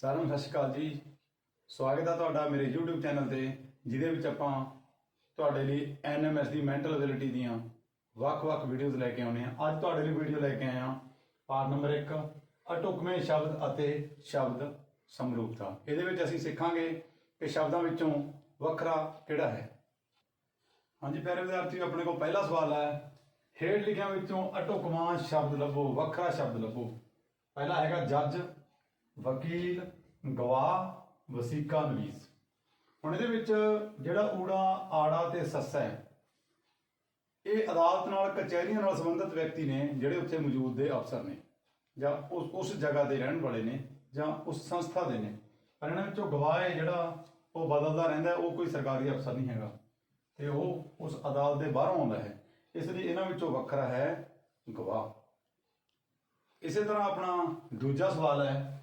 ਸਾਰਿਆਂ ਨੂੰ ਸਤਿ ਸ਼੍ਰੀ ਅਕਾਲ ਜੀ। ਸਵਾਗਤ ਹੈ ਤੁਹਾਡਾ ਮੇਰੇ YouTube ਚੈਨਲ ਤੇ, ਜਿਹਦੇ ਵਿੱਚ ਆਪਾਂ ਤੁਹਾਡੇ ਲਈ NMS ਦੀ ਮੈਂਟਲ ਐਬਿਲਿਟੀ ਦੀਆਂ ਵੱਖ-ਵੱਖ ਵੀਡੀਓਜ਼ ਲੈ ਕੇ ਆਉਨੇ ਆ ਅੱਜ ਤੁਹਾਡੇ ਲਈ ਵੀਡੀਓ ਲੈ ਕੇ ਆਏ ਹਾਂ ਪਾਠ ਨੰਬਰ 1 ਅਟੁਕਵੇਂ ਸ਼ਬਦ ਅਤੇ ਸ਼ਬਦ ਸਮਰੂਪਤਾ। ਇਹਦੇ ਵਿੱਚ ਅਸੀਂ ਸਿੱਖਾਂਗੇ ਕਿ ਸ਼ਬਦਾਂ ਵਿੱਚੋਂ ਵੱਖਰਾ ਕਿਹੜਾ ਹੈ। ਹਾਂਜੀ, ਪਿਆਰੇ ਵਿਦਿਆਰਥੀਓ ਆਪਣੇ ਕੋਲ ਪਹਿਲਾ ਸਵਾਲ ਹੈ, ਹੇਠ ਲਿਖਿਆਂ ਵਿੱਚੋਂ ਅਟੁਕਵਾਂ ਸ਼ਬਦ ਲੱਭੋ, ਵੱਖਰਾ ਸ਼ਬਦ ਲੱਭੋ। ਪਹਿਲਾ ਹੈਗਾ ਜੱਜ ਵਕੀਲ, ਗਵਾਹ, ਵਸੀਕਾ, ਨਵੀਸ। ਹੁਣ ਇਹਦੇ ਵਿੱਚ ਜਿਹੜਾ ਊੜਾ, ਆੜਾ ਤੇ ਸੱਸਾ ਹੈ, ਇਹ ਅਦਾਲਤ ਨਾਲ, ਕਚਹਿਰੀਆਂ ਨਾਲ ਸੰਬੰਧਿਤ ਵਿਅਕਤੀ ਨੇ ਜਿਹੜੇ ਉੱਥੇ ਮੌਜੂਦ ਦੇ ਅਫਸਰ ਨੇ, ਜਾਂ ਉਸ ਉਸ ਜਗ੍ਹਾ ਦੇ ਰਹਿਣ ਵਾਲੇ ਨੇ, ਜਾਂ ਉਸ ਸੰਸਥਾ ਦੇ ਨੇ। ਪਰ ਇਹਨਾਂ ਵਿੱਚੋਂ ਗਵਾਹ ਹੈ ਜਿਹੜਾ, ਉਹ ਬਦਲਦਾ ਰਹਿੰਦਾ ਉਹ ਕੋਈ ਸਰਕਾਰੀ ਅਫਸਰ ਨਹੀਂ ਹੈਗਾ। ਤੇ ਉਹ ਉਸ ਅਦਾਲਤ ਦੇ ਬਾਹਰੋਂ ਆਉਂਦਾ ਹੈ। ਇਸ ਲਈ ਇਹਨਾਂ ਵਿੱਚੋਂ ਵੱਖਰਾ ਹੈ ਗਵਾਹ। ਇਸੇ ਤਰ੍ਹਾਂ ਆਪਣਾ ਦੂਜਾ ਸਵਾਲ ਹੈ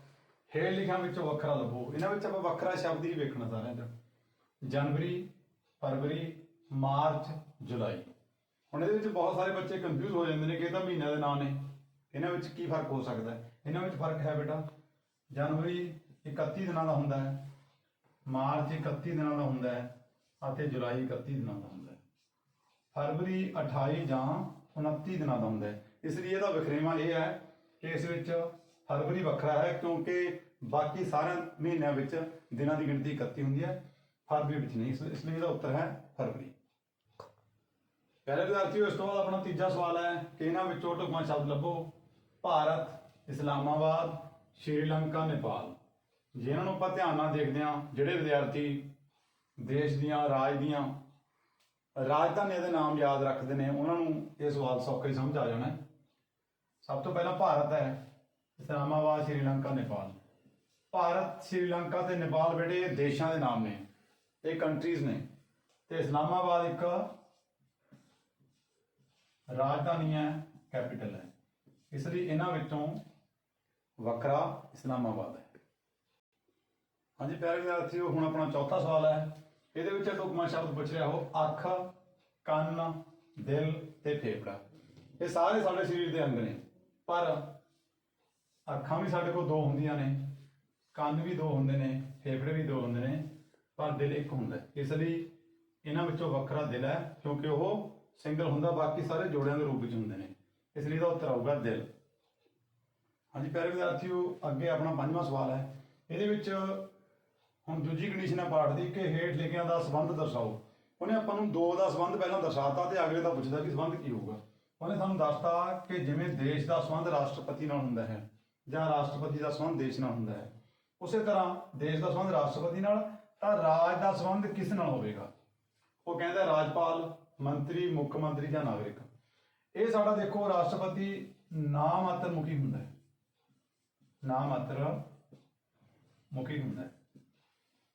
ਹੇਠ ਲਿਖਿਆਂ ਵਿੱਚੋਂ ਵੱਖਰਾ ਲੱਭੋ। ਇਹਨਾਂ ਵਿੱਚ ਆਪਾਂ ਵੱਖਰਾ ਸ਼ਬਦ ਹੀ ਵੇਖਣਾ ਸਾਰਿਆਂ ਦਾ ਜਨਵਰੀ, ਫਰਵਰੀ, ਮਾਰਚ, ਜੁਲਾਈ। ਹੁਣ ਇਹਦੇ ਵਿੱਚ ਬਹੁਤ ਸਾਰੇ ਬੱਚੇ ਕੰਫਿਊਜ਼ ਹੋ ਜਾਂਦੇ ਨੇ ਕਿ ਇਹ ਤਾਂ ਮਹੀਨਿਆਂ ਦੇ ਨਾਂ ਨੇ। ਇਹਨਾਂ ਵਿੱਚ ਕੀ ਫ਼ਰਕ ਹੋ ਸਕਦਾ ਹੈ? ਇਹਨਾਂ ਵਿੱਚ ਫ਼ਰਕ ਹੈ ਬੇਟਾ। ਜਨਵਰੀ 31 ਦਿਨਾਂ ਦਾ ਹੁੰਦਾ ਹੈ। ਮਾਰਚ 31 ਦਿਨਾਂ ਦਾ ਹੁੰਦਾ ਹੈ ਅਤੇ ਜੁਲਾਈ 31 ਦਿਨਾਂ ਦਾ ਹੁੰਦਾ ਹੈ। ਫਰਵਰੀ 28 ਜਾਂ 29 ਦਿਨਾਂ ਦਾ ਹੁੰਦਾ ਹੈ। ਇਸ ਲਈ ਇਹਦਾ ਵਿਖਰੇਵਾ ਇਹ ਹੈ ਕਿ ਇਸ ਵਿੱਚ ਫਰਵਰੀ ਵੱਖਰਾ ਹੈ, ਕਿਉਂਕਿ ਬਾਕੀ ਸਾਰੇ ਮਹੀਨਿਆਂ ਵਿੱਚ ਦਿਨਾਂ ਦੀ ਗਿਣਤੀ 31 ਹੁੰਦੀ ਹੈ। ਫਰਵਰੀ ਵਿੱਚ ਨਹੀਂ, ਇਸ ਇਸ ਲਈ ਇਹਦਾ ਉੱਤਰ ਹੈ ਫਰਵਰੀ। ਪਹਿਲੇ ਵਿਦਿਆਰਥੀਓ, ਇਸ ਤੋਂ ਬਾਅਦ ਆਪਣਾ ਤੀਜਾ ਸਵਾਲ ਹੈ ਕਿ ਇਹਨਾਂ ਵਿੱਚੋਂ ਢੁਕਵਾਂ ਸ਼ਬਦ ਲੱਭੋ। ਭਾਰਤ, ਇਸਲਾਮਾਬਾਦ, ਸ਼੍ਰੀਲੰਕਾ, ਨੇਪਾਲ। ਜਿਹਨਾਂ ਨੂੰ ਆਪਾਂ ਧਿਆਨ ਨਾਲ ਦੇਖਦੇ ਹਾਂ, ਜਿਹੜੇ ਵਿਦਿਆਰਥੀ ਦੇਸ਼ ਦੀਆਂ, ਰਾਜ ਦੀਆਂ ਰਾਜਧਾਨੀਆਂ ਦੇ ਨਾਮ ਯਾਦ ਰੱਖਦੇ ਨੇ, ਉਹਨਾਂ ਨੂੰ ਇਹ ਸਵਾਲ ਸੌਖਾ ਹੀ ਸਮਝ ਆ ਜਾਣਾ ਸਭ ਤੋਂ ਪਹਿਲਾਂ ਭਾਰਤ ਹੈ। ਇਸਲਾਮਾਬਾਦ, ਸ਼੍ਰੀਲੰਕਾ, ਨੇਪਾਲ। ਭਾਰਤ, ਸ਼੍ਰੀਲੰਕਾ ਤੇ ਨੇਪਾਲ ਬੇਟੇ ਦੇਸ਼ਾਂ ਦੇ ਨਾਮ ਨੇ। ਇਹ ਕੰਟਰੀਜ਼ ਨੇ। ਤੇ ਇਸਲਾਮਾਬਾਦ ਇੱਕ ਰਾਜਧਾਨੀ ਹੈ ਕੈਪੀਟਲ ਹੈ। ਇਸ ਲਈ ਇਹਨਾਂ ਵਿੱਚੋਂ ਵੱਖਰਾ ਇਸਲਾਮਾਬਾਦ ਹੈ। ਹਾਂਜੀ, ਪਿਆਰੇ ਵਿਦਿਆਰਥੀਓ, ਹੁਣ ਆਪਣਾ ਚੌਥਾ ਸਵਾਲ ਹੈ। ਇਹਦੇ ਵਿੱਚ ਢੁਕਵਾਂ ਸ਼ਬਦ ਪੁੱਛ ਰਿਹਾ ਹੋ ਅੱਖ, ਕੰਨ, ਦਿਲ ਤੇ ਫੇਫੜਾ। ਇਹ ਸਾਰੇ ਸਾਡੇ ਸਰੀਰ ਦੇ ਅੰਗ ਨੇ। ਪਰ ਅੱਖਾਂ ਵੀ ਸਾਡੇ ਕੋਲ ਦੋ ਹੁੰਦੀਆਂ ਨੇ, ਕੰਨ ਵੀ ਦੋ ਹੁੰਦੇ ਨੇ, ਫੇਫੜੇ ਵੀ ਦੋ ਹੁੰਦੇ ਨੇ, ਪਰ ਦਿਲ ਇੱਕ ਹੁੰਦਾ ਇਸ ਲਈ ਇਹਨਾਂ ਵਿੱਚੋਂ ਵੱਖਰਾ ਦਿਲ ਹੈ, ਕਿਉਂਕਿ ਉਹ ਸਿੰਗਲ ਹੁੰਦਾ, ਬਾਕੀ ਸਾਰੇ ਜੋੜਿਆਂ ਦੇ ਰੂਪ ਵਿੱਚ ਹੁੰਦੇ ਨੇ। ਇਸ ਲਈ ਇਹਦਾ ਉੱਤਰ ਆਊਗਾ ਦਿਲ। ਹਾਂਜੀ, ਪਿਆਰੇ ਵਿਦਿਆਰਥੀਓ, ਅੱਗੇ ਆਪਣਾ ਪੰਜਵਾਂ ਸਵਾਲ ਹੈ। ਇਹਦੇ ਵਿੱਚ ਹੁਣ ਦੂਜੀ ਕੰਡੀਸ਼ਨ ਹੈ ਪਾਠ ਦੀ, ਕਿ ਹੇਠ ਲਿਖਿਆਂ ਦਾ ਸੰਬੰਧ ਦਰਸਾਓ। ਉਹਨੇ ਆਪਾਂ ਨੂੰ ਦੋ ਦਾ ਸੰਬੰਧ ਪਹਿਲਾਂ ਦਰਸਾਤਾ ਤੇ ਅਗਲੇ ਦਾ ਪੁੱਛਦਾ ਕਿ ਸੰਬੰਧ ਕੀ ਹੋਊਗਾ। ਉਹਨੇ ਸਾਨੂੰ ਦੱਸਤਾ ਕਿ ਜਿਵੇਂ ਦੇਸ਼ ਦਾ ਸੰਬੰਧ ਰਾਸ਼ਟਰਪਤੀ ਨਾਲ ਹੁੰਦਾ ਹੈ ਜਾਂ ਰਾਸ਼ਟਰਪਤੀ ਦਾ ਸੰਬੰਧ ਦੇਸ਼ ਨਾਲ ਹੁੰਦਾ ਹੈ। ਉਸੇ ਤਰ੍ਹਾਂ ਦੇਸ਼ ਦਾ ਸੰਬੰਧ ਰਾਸ਼ਟਰਪਤੀ ਨਾਲ, ਤਾਂ ਰਾਜ ਦਾ ਸੰਬੰਧ ਕਿਸ ਨਾਲ ਹੋਵੇਗਾ? ਉਹ ਕਹਿੰਦਾ ਰਾਜਪਾਲ, ਮੰਤਰੀ, ਮੁੱਖ ਮੰਤਰੀ ਜਾਂ ਨਾਗਰਿਕ। ਇਹ ਸਾਡਾ ਦੇਖੋ, ਰਾਸ਼ਟਰਪਤੀ ਨਾਮ ਮਾਤਰ ਮੁਖੀ ਹੁੰਦਾ ਹੈ। ਨਾਮ ਮਾਤਰ ਮੁਖੀ ਹੁੰਦਾ ਹੈ।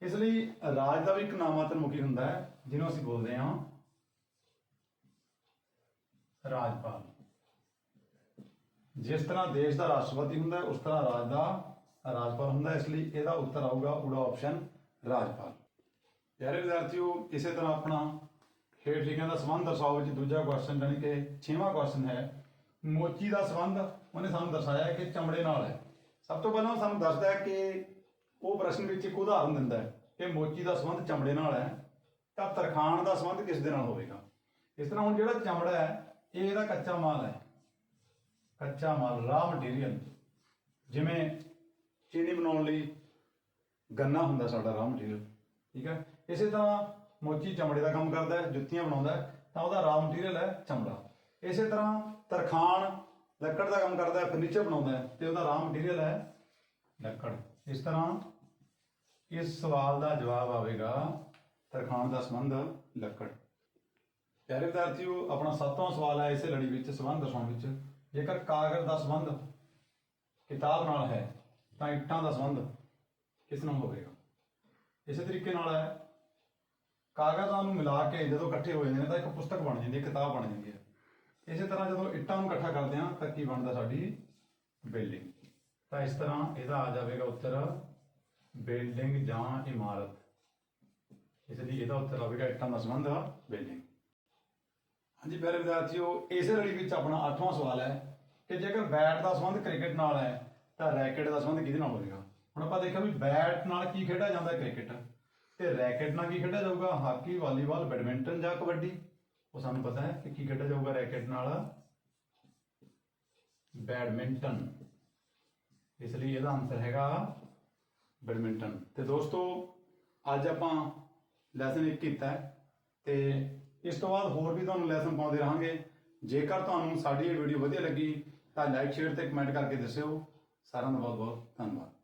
ਇਸ ਲਈ ਰਾਜ ਦਾ ਵੀ ਇੱਕ ਨਾਮ ਮਾਤਰ ਮੁਖੀ ਹੁੰਦਾ ਹੈ, ਜਿਹਨੂੰ ਅਸੀਂ ਬੋਲਦੇ ਹਾਂ ਰਾਜਪਾਲ। ਜਿਸ ਤਰ੍ਹਾਂ ਦੇਸ਼ ਦਾ ਰਾਸ਼ਟਰਪਤੀ ਹੁੰਦਾ ਹੈ ਉਸ ਤਰ੍ਹਾਂ ਰਾਜ ਦਾ ਰਾਜਪਾਲ ਹੁੰਦਾ, ਇਸ ਲਈ ਇਹਦਾ ਉੱਤਰ ਆਊਗਾ ਉਹਦਾ ਆਪਸ਼ਨ ਰਾਜਪਾਲ। ਪਿਆਰੇ ਵਿਦਿਆਰਥੀਓ, ਇਸੇ ਤਰ੍ਹਾਂ ਆਪਣਾ ਹੇਠ ਲਿਖਿਆਂ ਦਾ ਸੰਬੰਧ ਦਰਸਾਓ ਵਿੱਚ ਦੂਜਾ ਕੁਐਸਚਨ ਜਾਨੀ ਕਿ 6ਵਾਂ ਕੁਐਸਚਨ ਹੈ, ਮੋਚੀ ਦਾ ਸੰਬੰਧ, ਉਹਨੇ ਸਾਨੂੰ ਦਰਸਾਇਆ ਹੈ ਕਿ ਚਮੜੇ ਨਾਲ ਹੈ। ਸਭ ਤੋਂ ਪਹਿਲਾਂ ਉਹ ਸਾਨੂੰ ਦੱਸਦਾ ਹੈ ਕਿ ਉਹ ਪ੍ਰਸ਼ਨ ਵਿੱਚ ਇੱਕ ਉਦਾਹਰਨ ਦਿੰਦਾ ਹੈ ਕਿ ਮੋਚੀ ਦਾ ਸੰਬੰਧ ਚਮੜੇ ਨਾਲ ਹੈ, ਤਾਂ ਤਰਖਾਣ ਦਾ ਸੰਬੰਧ ਕਿਸ ਦੇ ਨਾਲ ਹੋਵੇਗਾ? ਇਸ ਤਰ੍ਹਾਂ ਹੁਣ ਜਿਹੜਾ ਚਮੜਾ ਹੈ, ਇਹ ਇਹਦਾ ਕੱਚਾ ਮਾਲ ਹੈ। ਕੱਚਾ ਮਾਲ ਰਾ ਮਟੀਰੀਅਲ ਜਿਵੇਂ ਚੀਨੀ ਬਣਾਉਣ ਲਈ ਗੰਨਾ ਹੁੰਦਾ ਸਾਡਾ ਰਾ ਮਟੀਰੀਅਲ ਠੀਕ ਹੈ? ਇਸੇ ਤਰ੍ਹਾਂ ਮੋਚੀ ਚਮੜੇ ਦਾ ਕੰਮ ਕਰਦਾ ਹੈ, ਜੁੱਤੀਆਂ ਬਣਾਉਂਦਾ ਹੈ, ਤਾਂ ਉਹਦਾ ਰਾ ਮਟੀਰੀਅਲ ਹੈ ਚਮੜਾ। ਇਸੇ ਤਰ੍ਹਾਂ ਤਰਖਾਣ, ਲੱਕੜ ਦਾ ਕੰਮ ਕਰਦਾ ਹੈ ਫਰਨੀਚਰ ਬਣਾਉਂਦਾ ਹੈ, ਤੇ ਉਹਦਾ ਰਾ ਮਟੀਰੀਅਲ ਹੈ ਲੱਕੜ। ਇਸ ਤਰ੍ਹਾਂ ਇਸ ਸਵਾਲ ਦਾ ਜਵਾਬ ਆਵੇਗਾ ਤਰਖਾਣ ਦਾ ਸੰਬੰਧ ਲੱਕੜ। ਪਿਆਰੇ ਵਿਦਿਆਰਥੀਓ, ਆਪਣਾ ਸੱਤਵਾਂ ਸਵਾਲ ਹੈ, ਇਸੇ ਲੜੀ ਵਿੱਚ, ਸੰਬੰਧ ਦਰਸਾਉਣ ਵਿੱਚ। ਜੇਕਰ ਕਾਗਜ਼ ਦਾ ਸੰਬੰਧ ਕਿਤਾਬ ਨਾਲ ਹੈ, ਤਾਂ ਇੱਟਾਂ ਦਾ ਸੰਬੰਧ ਕਿਸ ਨਾਲ ਹੋਵੇਗਾ? ਇਸੇ ਤਰੀਕੇ ਨਾਲ ਹੈ, ਕਾਗਜ਼ਾਂ ਨੂੰ ਮਿਲਾ ਕੇ ਜਦੋਂ ਇਕੱਠੇ ਹੋ ਜਾਂਦੇ ਨੇ ਤਾਂ ਇੱਕ ਪੁਸਤਕ ਬਣ ਜਾਂਦੀ ਹੈ ਕਿਤਾਬ ਬਣ ਜਾਂਦੀ ਹੈ। ਇਸੇ ਤਰ੍ਹਾਂ ਜਦੋਂ ਇੱਟਾਂ ਨੂੰ ਇਕੱਠਾ ਕਰਦੇ ਹਾਂ, ਤਾਂ ਕੀ ਬਣਦਾ ਸਾਡੀ? ਬਿਲਡਿੰਗ। ਤਾਂ ਇਸ ਤਰ੍ਹਾਂ ਇਹਦਾ ਆ ਜਾਵੇਗਾ ਉੱਤਰ, ਬਿਲਡਿੰਗ ਜਾਂ ਇਮਾਰਤ। ਇਸ ਲਈ ਇਹਦਾ ਉੱਤਰ ਆਵੇਗਾ ਇੱਟਾਂ ਦਾ ਸੰਬੰਧ, ਬਿਲਡਿੰਗ। ਹਾਂਜੀ, ਪਿਆਰੇ ਵਿਦਿਆਰਥੀਓ, ਇਸੇ ਲੜੀ ਵਿੱਚ ਆਪਣਾ 8ਵਾਂ ਸਵਾਲ ਹੈ ਕਿ ਜੇਕਰ ਬੈਟ ਦਾ ਸੰਬੰਧ ਕ੍ਰਿਕਟ ਨਾਲ ਹੈ, ਤਾਂ ਰੈਕਟ ਦਾ ਸੰਬੰਧ ਕਿਹਦੇ ਨਾਲ ਹੋਵੇਗਾ? ਹੁਣ ਆਪਾਂ ਦੇਖਿਆ ਵੀ ਬੈਟ ਨਾਲ ਕੀ ਖੇਡਿਆ ਜਾਂਦਾ ਕ੍ਰਿਕਟ? ਤੇ ਰੈਕਟ ਨਾਲ ਕੀ ਖੇਡਿਆ ਜਾਊਗਾ? ਹਾਕੀ, ਵਾਲੀਬਾਲ, ਬੈਡਮਿੰਟਨ ਜਾਂ ਕਬੱਡੀ? ਉਹ ਸਾਨੂੰ ਪਤਾ ਹੈ ਕਿ ਕੀ ਖੇਡਿਆ ਜਾਊਗਾ ਰੈਕਟ ਨਾਲ? ਬੈਡਮਿੰਟਨ। ਇਸ ਲਈ ਇਹਦਾ ਆਨਸਰ ਹੈਗਾ ਬੈਡਮਿੰਟਨ। ਤੇ ਦੋਸਤੋ, ਅੱਜ ਆਪਾਂ ਲੈਸਨ 1 ਕੀਤਾ ਹੈ ਤੇ ਇਸ ਤੋਂ ਬਾਅਦ ਹੋਰ ਵੀ ਤੁਹਾਨੂੰ ਲੈਸਨ ਪਾਉਂਦੇ ਰਹਾਂਗੇ। ਜੇਕਰ ਤੁਹਾਨੂੰ ਸਾਡੀ ਇਹ ਵੀਡੀਓ ਵਧੀਆ ਲੱਗੀ, ਤਾਂ ਲਾਈਕ ਸ਼ੇਅਰ ਤੇ ਕਮੈਂਟ ਕਰਕੇ ਦੱਸਿਓ। ਸਾਰਿਆਂ ਦਾ ਬਹੁਤ ਬਹੁਤ ਧੰਨਵਾਦ।